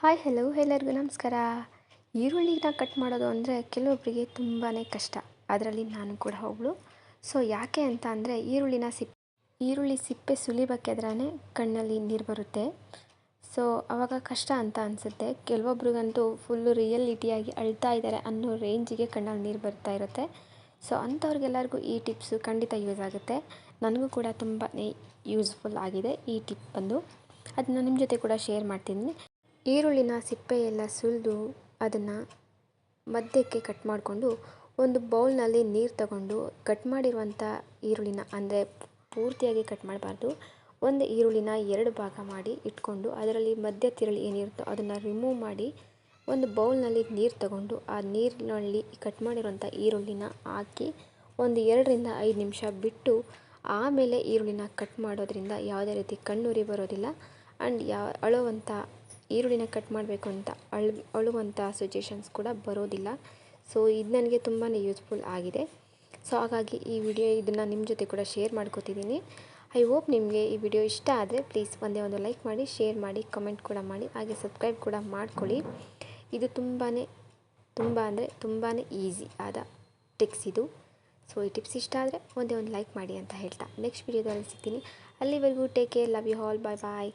Hi hello ಎಲ್ಲರಿಗೂ ನಮಸ್ಕಾರ. ಈರುಳ್ಳಿನ ಕಟ್ ಮಾಡೋದು ಅಂದರೆ ಕೆಲವೊಬ್ಬರಿಗೆ ತುಂಬಾ ಕಷ್ಟ. ಅದರಲ್ಲಿ ನಾನು ಕೂಡ ಒಬ್ಬಳು ಸೊ ಯಾಕೆ ಅಂತ ಅಂದರೆ ಈರುಳ್ಳಿನ ಸಿಪ್, ಈರುಳ್ಳಿ ಸಿಪ್ಪೆ ಸುಲಿಬೇಕಾದ್ರೇ ಕಣ್ಣಲ್ಲಿ ನೀರು ಬರುತ್ತೆ. ಸೊ ಆವಾಗ ಕಷ್ಟ ಅಂತ ಅನಿಸುತ್ತೆ. ಕೆಲವೊಬ್ರಿಗಂತೂ ಫುಲ್ಲು ರಿಯಲಿಟಿಯಾಗಿ ಅಳ್ತಾ ಇದ್ದಾರೆ ಅನ್ನೋ ರೇಂಜಿಗೆ ಕಣ್ಣಲ್ಲಿ ನೀರು ಬರ್ತಾ ಇರುತ್ತೆ. ಸೊ ಅಂಥವ್ರಿಗೆಲ್ಲರಿಗೂ ಈ ಟಿಪ್ಸು ಖಂಡಿತ ಯೂಸ್ ಆಗುತ್ತೆ. ನನಗೂ ಕೂಡ ತುಂಬಾ ಯೂಸ್ಫುಲ್ ಆಗಿದೆ ಈ ಟಿಪ್ ಬಂದು. ಅದನ್ನ ನಿಮ್ಮ ಜೊತೆ ಕೂಡ ಶೇರ್ ಮಾಡ್ತೀನಿ. ಈರುಳ್ಳಿನ ಸಿಪ್ಪೆ ಎಲ್ಲ ಸುಲಿದು ಅದನ್ನು ಮಧ್ಯಕ್ಕೆ ಕಟ್ ಮಾಡಿಕೊಂಡು ಒಂದು ಬೌಲ್ನಲ್ಲಿ ನೀರು ತಗೊಂಡು ಕಟ್ ಮಾಡಿರುವಂಥ ಈರುಳ್ಳಿನ, ಅಂದರೆ ಪೂರ್ತಿಯಾಗಿ ಕಟ್ ಮಾಡಬಾರ್ದು. ಒಂದು ಈರುಳ್ಳಿನ ಎರಡು ಭಾಗ ಮಾಡಿ ಇಟ್ಕೊಂಡು ಅದರಲ್ಲಿ ಮಧ್ಯ ತಿರುಳು ಏನಿರುತ್ತೋ ಅದನ್ನು ರಿಮೂವ್ ಮಾಡಿ ಒಂದು ಬೌಲ್ನಲ್ಲಿ ನೀರು ತಗೊಂಡು ಆ ನೀರಿನಲ್ಲಿ ಕಟ್ ಮಾಡಿರುವಂಥ ಈರುಳ್ಳಿನ ಹಾಕಿ ಒಂದು ಎರಡರಿಂದ ಐದು ನಿಮಿಷ ಬಿಟ್ಟು ಆಮೇಲೆ ಈರುಳ್ಳಿನ ಕಟ್ ಮಾಡೋದ್ರಿಂದ ಯಾವುದೇ ರೀತಿ ಕಣ್ಣುರಿ ಬರೋದಿಲ್ಲ. ಆ್ಯಂಡ್ ಯಾ ಅಳುವಂಥ ಈರುಳ್ಳಿನ ಕಟ್ ಮಾಡಬೇಕು ಅಂತ ಅಳ್, ಅಳುವಂಥ ಸಿಚುಯೇಷನ್ಸ್ ಕೂಡ ಬರೋದಿಲ್ಲ. ಸೊ ಇದು ನನಗೆ ತುಂಬಾ ಯೂಸ್ಫುಲ್ ಆಗಿದೆ. ಸೊ ಹಾಗಾಗಿ ಈ ವಿಡಿಯೋ ಇದನ್ನು ನಿಮ್ಮ ಜೊತೆ ಕೂಡ ಶೇರ್ ಮಾಡ್ಕೋತಿದ್ದೀನಿ ಐ ಹೋಪ್ ನಿಮಗೆ ಈ ವಿಡಿಯೋ ಇಷ್ಟ ಆದರೆ ಪ್ಲೀಸ್ ಒಂದೇ ಒಂದು ಲೈಕ್ ಮಾಡಿ ಶೇರ್ ಮಾಡಿ ಕಮೆಂಟ್ ಕೂಡ ಮಾಡಿ, ಹಾಗೆ ಸಬ್ಸ್ಕ್ರೈಬ್ ಕೂಡ ಮಾಡ್ಕೊಳ್ಳಿ. ಇದು ತುಂಬಾ ತುಂಬ ಅಂದರೆ ತುಂಬಾ ಈಸಿ ಆದ ಟಿಪ್ಸ್ ಇದು. ಸೊ ಈ ಟಿಪ್ಸ್ ಇಷ್ಟ ಆದರೆ ಒಂದೇ ಒಂದು ಲೈಕ್ ಮಾಡಿ ಅಂತ ಹೇಳ್ತಾ. ನೆಕ್ಸ್ಟ್ ವಿಡಿಯೋದಲ್ಲಿ ಸಿಗ್ತೀನಿ. ಅಲ್ಲಿವರೆಗೂ take care love you all bye bye